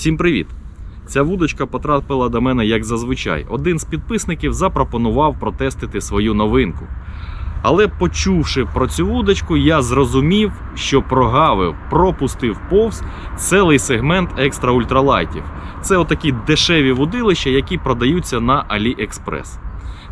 Всім привіт! Ця вудочка потрапила до мене як зазвичай. Один з підписників запропонував протестити свою новинку. Але почувши про цю вудочку, я зрозумів, що прогавив, пропустив повз цілий сегмент екстра ультралайтів. Це отакі дешеві вудилища, які продаються на AliExpress.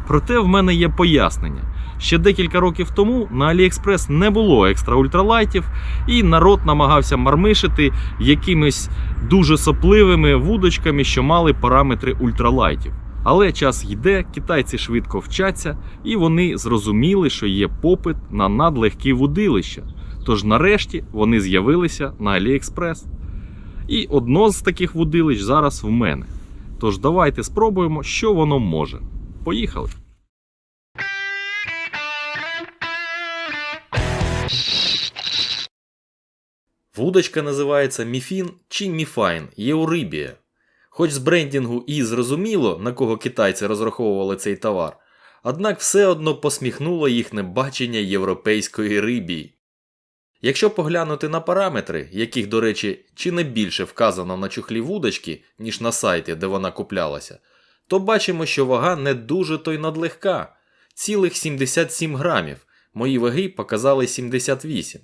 Проте в мене є пояснення. Ще декілька років тому на AliExpress не було екстра ультралайтів, і народ намагався мармишити якимись дуже сопливими вудочками, що мали параметри ультралайтів. Але час йде, китайці швидко вчаться, і вони зрозуміли, що є попит на надлегкі вудилища. Тож нарешті вони з'явилися на AliExpress. І одно з таких вудилищ зараз в мене. Тож давайте спробуємо, що воно може. Поїхали! Вудочка називається Міфін чи Міфайн Єурибія. Хоч з брендінгу і зрозуміло, на кого китайці розраховували цей товар, однак все одно посміхнуло їхнє бачення європейської рибії. Якщо поглянути на параметри, яких, до речі, чи не більше вказано на чухлі вудочки, ніж на сайті, де вона куплялася, то бачимо, що вага не дуже то й надлегка цілих 77 грамів, мої ваги показали 78.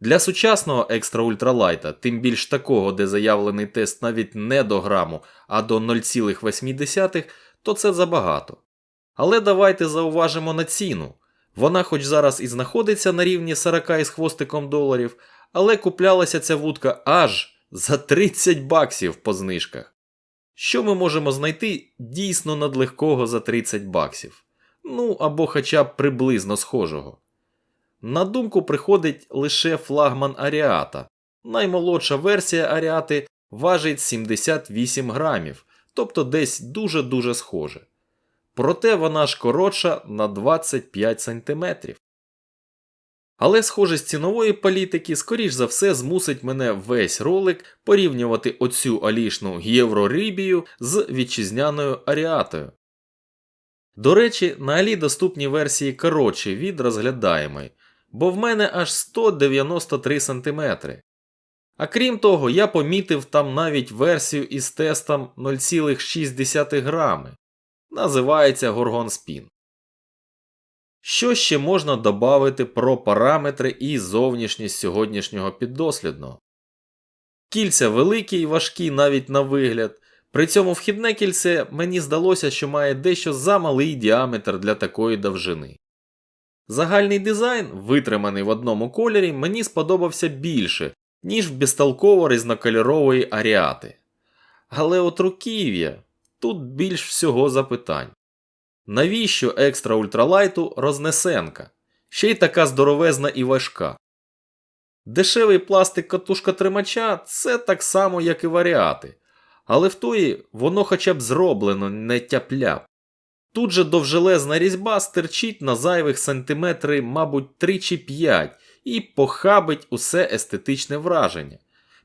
Для сучасного екстра ультралайта, тим більш такого, де заявлений тест навіть не до граму, а до 0,8, то це забагато. Але давайте зауважимо на ціну. Вона хоч зараз і знаходиться на рівні 40 із хвостиком доларів, але куплялася ця вудка аж за 30 баксів по знижках. Що ми можемо знайти дійсно надлегкого за 30 баксів? Ну або хоча б приблизно схожого. На думку приходить лише флагман Аріата. Наймолодша версія Аріати важить 78 грамів, тобто десь дуже-дуже схоже. Проте вона ж коротша на 25 см. Але схожість цінової політики, скоріш за все, змусить мене весь ролик порівнювати оцю алішну єврорибію з вітчизняною аріатою. До речі, на Алі доступні версії коротші від розглядаємої, бо в мене аж 193 см. А крім того, я помітив там навіть версію із тестом 0,6 грами. Називається Gorgon Spin. Що ще можна додати про параметри і зовнішність сьогоднішнього піддослідного? Кільця великі і важкі навіть на вигляд. При цьому вхідне кільце мені здалося, що має дещо замалий діаметр для такої довжини. Загальний дизайн, витриманий в одному кольорі, мені сподобався більше, ніж в безтолково різнокольорової аріати. Але от руків'я тут більш всього запитань. Навіщо екстра ультралайту рознесенка? Ще й така здоровезна і важка. Дешевий пластик катушка тримача це так само, як і варіати, але в тої воно хоча б зроблено не тяпляп. Тут же довжелезна різьба стерчить на зайвих сантиметри, мабуть, 3 чи 5 і похабить усе естетичне враження.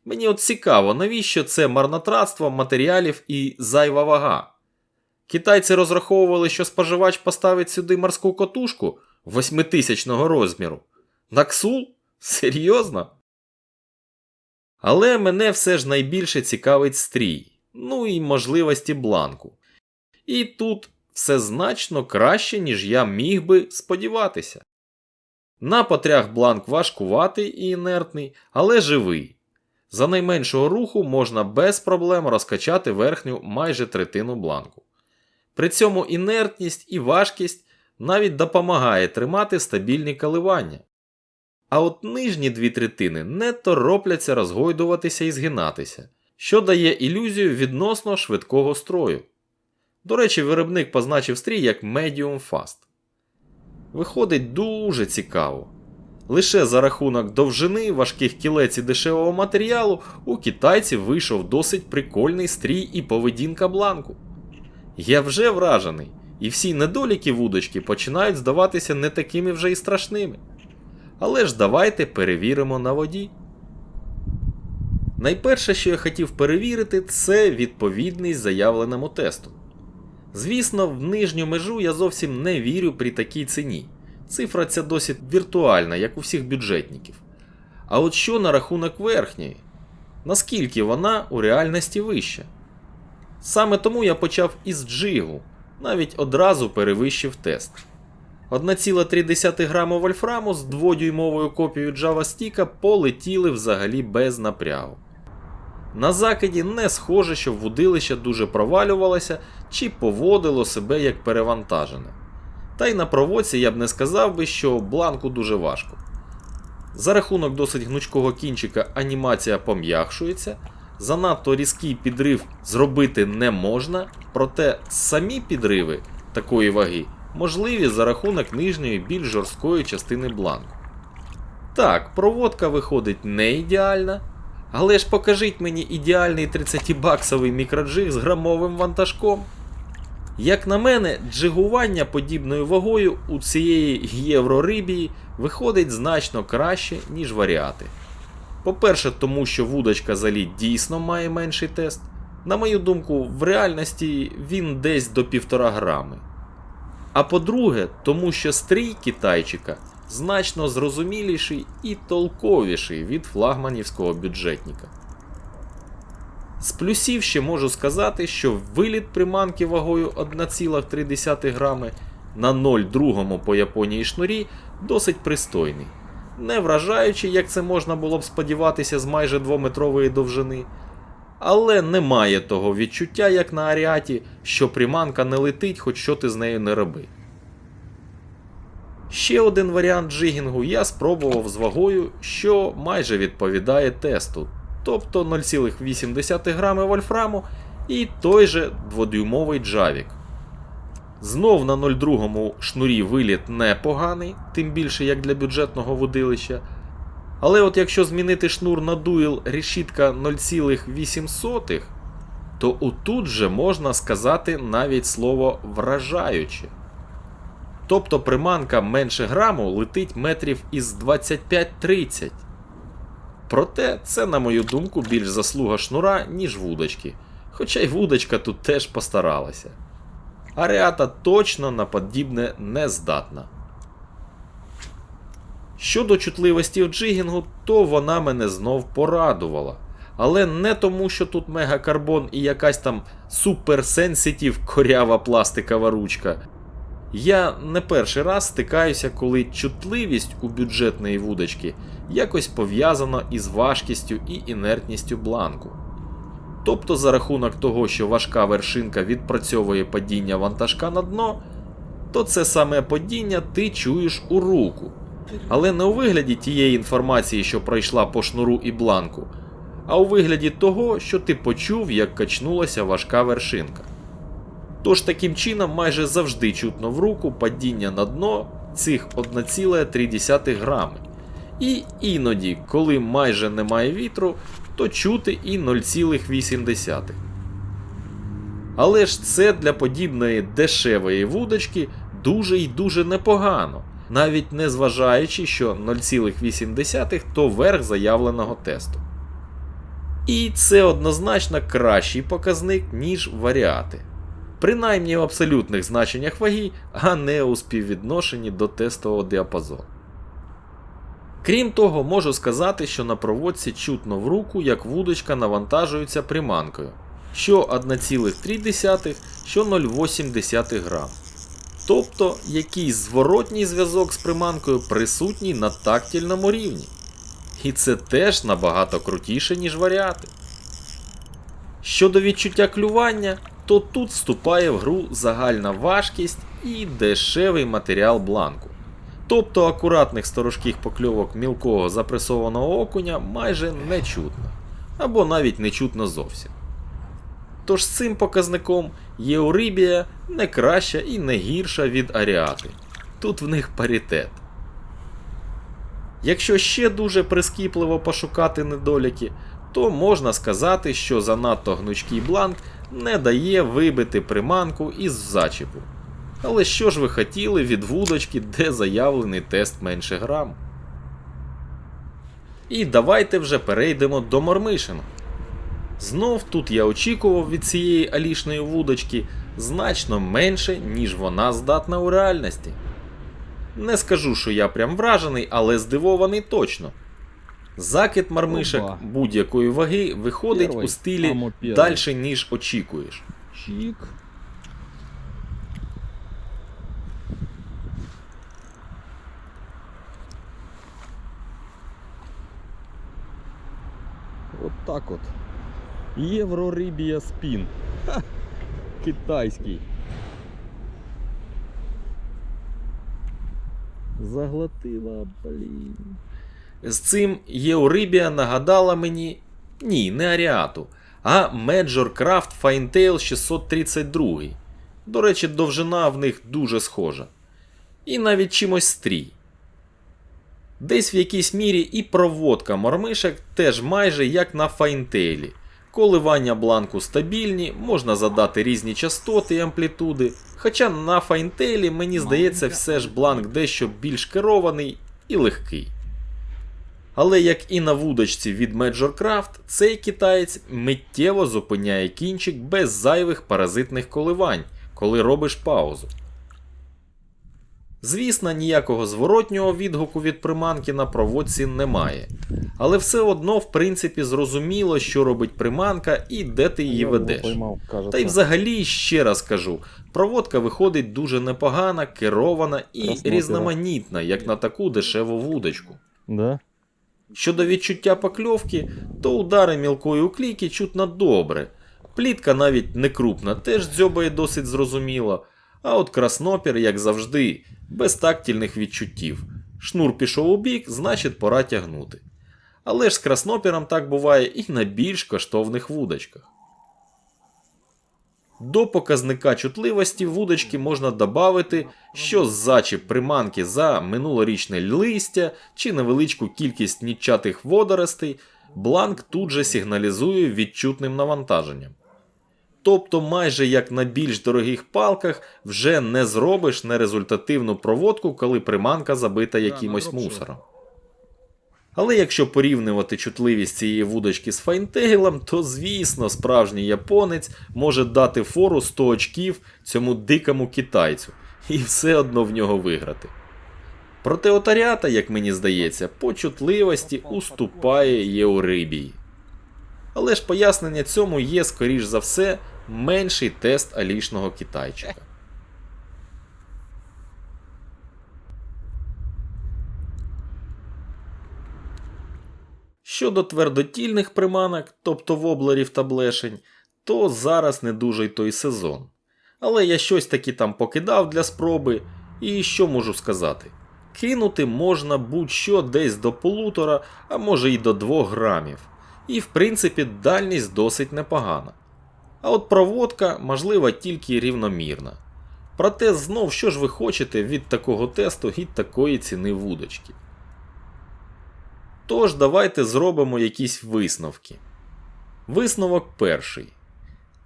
Мені от цікаво, навіщо це марнотратство матеріалів і зайва вага. Китайці розраховували, що споживач поставить сюди морську котушку восьмитисячного розміру. Наксул? Серйозно? Але мене все ж найбільше цікавить стрій, ну і можливості бланку. І тут все значно краще, ніж я міг би сподіватися. На потрях бланк важкуватий і інертний, але живий. За найменшого руху можна без проблем розкачати верхню майже третину бланку. При цьому інертність і важкість навіть допомагає тримати стабільні коливання. А от нижні дві третини не торопляться розгойдуватися і згинатися, що дає ілюзію відносно швидкого строю. До речі, виробник позначив стрій як Medium Fast. Виходить дуже цікаво. Лише за рахунок довжини, важких кілець і дешевого матеріалу у китайців вийшов досить прикольний стрій і поведінка бланку. Я вже вражений, і всі недоліки вудочки починають здаватися не такими вже й страшними. Але ж давайте перевіримо на воді. Найперше, що я хотів перевірити, це відповідність заявленому тесту. Звісно, в нижню межу я зовсім не вірю при такій ціні. Цифра ця досить віртуальна, як у всіх бюджетників. А от що на рахунок верхньої? наскільки вона у реальності вища. Саме тому я почав із джигу, навіть одразу перевищив тест. 1,3 граму вольфраму з 2-дюймовою копією JavaStick полетіли взагалі без напрягу. На закиді не схоже, що вудилище дуже провалювалося чи поводило себе як перевантажене. Та й на проводці я б не сказав би, що бланку дуже важко. За рахунок досить гнучкого кінчика анімація пом'якшується, занадто різкий підрив зробити не можна, проте самі підриви такої ваги можливі за рахунок нижньої більш жорсткої частини бланку. Так, проводка виходить не ідеальна, але ж покажіть мені ідеальний 30-баксовий мікроджиг з грамовим вантажком. Як на мене, джигування подібною вагою у цієї єврорибії виходить значно краще, ніж варіати. По-перше, тому що вудочка залі дійсно має менший тест. На мою думку, в реальності він десь до 1,5 грами. А по-друге, тому що стрій китайчика значно зрозуміліший і толковіший від флагманівського бюджетника. З плюсів ще можу сказати, що виліт приманки вагою 1,3 грами на 0,2 по Японії шнурі досить пристойний, не вражаючи, як це можна було б сподіватися з майже 2-метрової довжини, але немає того відчуття, як на аріаті, що приманка не летить, хоч що ти з нею не роби. Ще один варіант джигінгу я спробував з вагою, що майже відповідає тесту, тобто 0,8 грами вольфраму і той же 2-дюймовий джавік. Знов на 0,2 шнурі виліт непоганий, тим більше як для бюджетного водилища. Але от якщо змінити шнур на дуїл решітка 0,8, то отут же можна сказати навіть слово вражаюче. Тобто приманка менше граму летить метрів із 25-30. Проте це, на мою думку, більш заслуга шнура, ніж вудочки. Хоча й вудочка тут теж постаралася. Аріата точно на подібне не здатна. Щодо чутливості в джигінгу, то вона мене знов порадувала. Але не тому, що тут мегакарбон і якась там суперсенситів корява пластикова ручка. Я не перший раз стикаюся, коли чутливість у бюджетної вудочки якось пов'язана із важкістю і інертністю бланку. Тобто, за рахунок того, що важка вершинка відпрацьовує падіння вантажка на дно, то це саме падіння ти чуєш у руку. Але не у вигляді тієї інформації, що пройшла по шнуру і бланку, а у вигляді того, що ти почув, як качнулася важка вершинка. Тож таким чином майже завжди чутно в руку падіння на дно цих 1,3 грами. І іноді, коли майже немає вітру, то чути і 0,8. Але ж це для подібної дешевої вудочки дуже й дуже непогано, навіть не зважаючи, що 0,8 то верх заявленого тесту. І це однозначно кращий показник, ніж варіати. Принаймні в абсолютних значеннях ваги, а не у співвідношенні до тестового діапазону. Крім того, можу сказати, що на проводці чутно в руку, як вудочка навантажується приманкою, що 1,3, що 0,8 грам. Тобто якийсь зворотній зв'язок з приманкою присутній на тактильному рівні. І це теж набагато крутіше, ніж варіати. Щодо відчуття клювання, то тут вступає в гру загальна важкість і дешевий матеріал бланку. Тобто акуратних сторожких покльовок мілкого запресованого окуня майже не чутно, або навіть не чутно зовсім. Тож з цим показником Єурибія не краща і не гірша від аріати. Тут в них паритет. Якщо ще дуже прискіпливо пошукати недоліки, то можна сказати, що занадто гнучкий бланк не дає вибити приманку із зачіпу. Але що ж ви хотіли від вудочки, де заявлений тест менше грам? І давайте вже перейдемо до мормишин. Знов тут я очікував від цієї алішної вудочки значно менше, ніж вона здатна у реальності. Не скажу, що я прям вражений, але здивований точно. Закид мармишок Опа. будь-якої ваги виходить Первий. у стилі дальше, ніж очікуєш. Чик. Вот так вот. Єврорибія спін. Ха! Китайський. Заглотила, блін. З цим Єурибія нагадала мені ні, не Аріату, а Major Craft Finetail 632. До речі, довжина в них дуже схожа. І навіть чимось стрій. Десь в якійсь мірі і проводка мормишок теж майже як на файнтейлі. Коливання бланку стабільні, можна задати різні частоти і амплітуди. Хоча на файнтейлі, мені здається, все ж бланк дещо більш керований і легкий. Але як і на вудочці від Major Craft, цей китаєць миттєво зупиняє кінчик без зайвих паразитних коливань, коли робиш паузу. Звісно, ніякого зворотнього відгуку від приманки на проводці немає. Але все одно, в принципі, зрозуміло, що робить приманка і де ти її ведеш. Та й взагалі, ще раз кажу, проводка виходить дуже непогана, керована і різноманітна, як на таку дешеву вудочку. Да? Щодо відчуття покльовки, то удари мілкої уклійки чутно добре. Плітка навіть не крупна, теж дзьобає досить зрозуміло. А от краснопір, як завжди, без тактільних відчуттів. Шнур пішов у бік, значить пора тягнути. Але ж з краснопіром так буває і на більш коштовних вудочках. До показника чутливості вудочки можна додати, що зачіп приманки за минулорічне листя чи невеличку кількість нічатих водоростей бланк тут же сигналізує відчутним навантаженням. Тобто, майже як на більш дорогих палках, вже не зробиш нерезультативну проводку, коли приманка забита якимось мусором. Але якщо порівнювати чутливість цієї вудочки з файнтейлом, то звісно, справжній японець може дати фору 100 очків цьому дикому китайцю і все одно в нього виграти. Проте отарята, як мені здається, по чутливості уступає Єурибії. Але ж пояснення цьому є, скоріш за все, менший тест алішного китайчика. Щодо твердотільних приманок, тобто воблерів та блешень, то зараз не дуже й той сезон. Але я щось таки там покидав для спроби, і що можу сказати? Кинути можна будь-що десь до полутора, а може й до 2 грамів. І в принципі дальність досить непогана. А от проводка можлива тільки рівномірна. Проте знов що ж ви хочете від такого тесту і такої ціни вудочки. Тож давайте зробимо якісь висновки. Висновок перший.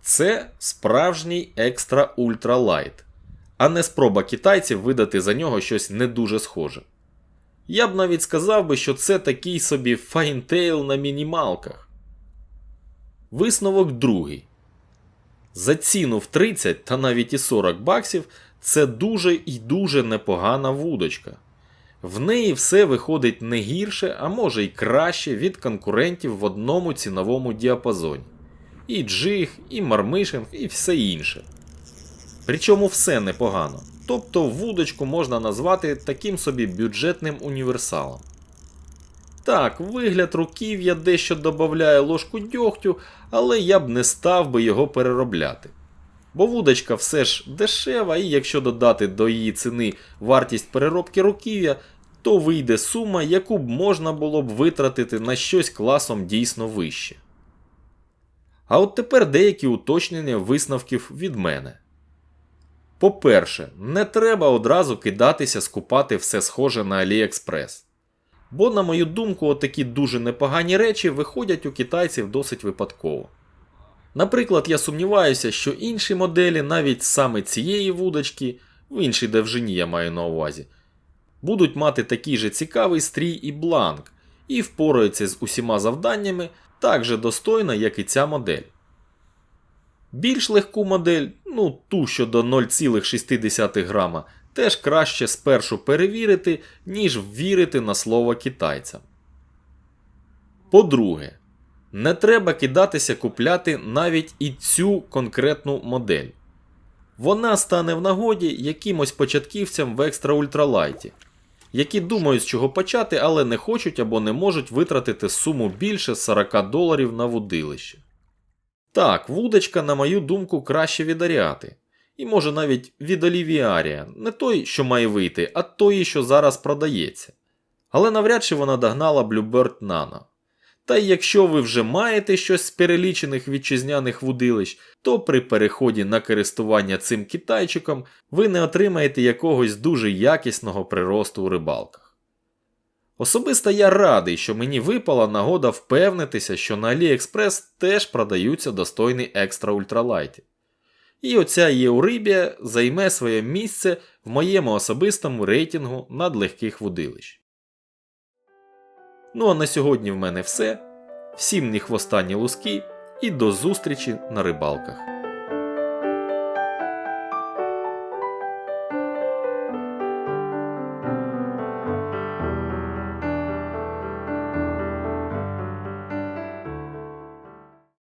Це справжній екстра ультралайт, а не спроба китайців видати за нього щось не дуже схоже. Я б навіть сказав би, що це такий собі файнтейл на мінімалках. Висновок другий. За ціну в 30 та навіть і 40 баксів це дуже і дуже непогана вудочка. В неї все виходить не гірше, а може й краще від конкурентів в одному ціновому діапазоні. І джиг, і мармишинг, і все інше. Причому все непогано. Тобто вудочку можна назвати таким собі бюджетним універсалом. Так, вигляд руків'я дещо додає ложку дьогтю, але я б не став би його переробляти. Бо вудочка все ж дешева, і якщо додати до її ціни вартість переробки руків'я, то вийде сума, яку б можна було б витратити на щось класом дійсно вище. А от тепер деякі уточнення висновків від мене. По-перше, не треба одразу кидатися скупати все схоже на AliExpress. Бо, на мою думку, отакі дуже непогані речі виходять у китайців досить випадково. Наприклад, я сумніваюся, що інші моделі, навіть саме цієї вудочки, в іншій довжині я маю на увазі, будуть мати такий же цікавий стрій і бланк, і впораються з усіма завданнями так же достойно, як і ця модель. Більш легку модель, ну ту, що до 0,6 грама, теж краще спершу перевірити, ніж вірити на слово китайцям. По-друге, не треба кидатися купляти навіть і цю конкретну модель. Вона стане в нагоді якимось початківцям в екстра ультралайті, які думають, з чого почати, але не хочуть або не можуть витратити суму більше 40 доларів на вудилище. Так, вудочка, на мою думку, краще від Аріати. І може навіть від Олівіарія, не той, що має вийти, а той, що зараз продається. Але навряд чи вона догнала Bluebird Nano. Та й якщо ви вже маєте щось з перелічених вітчизняних вудилищ, то при переході на користування цим китайчиком ви не отримаєте якогось дуже якісного приросту у рибалках. Особисто я радий, що мені випала нагода впевнитися, що на AliExpress теж продаються достойні екстра ультралайти. І оця Єурибія займе своє місце в моєму особистому рейтингу надлегких вудилищ. Ну а на сьогодні в мене все. Всім ні хвоста, ні луски, і до зустрічі на рибалках.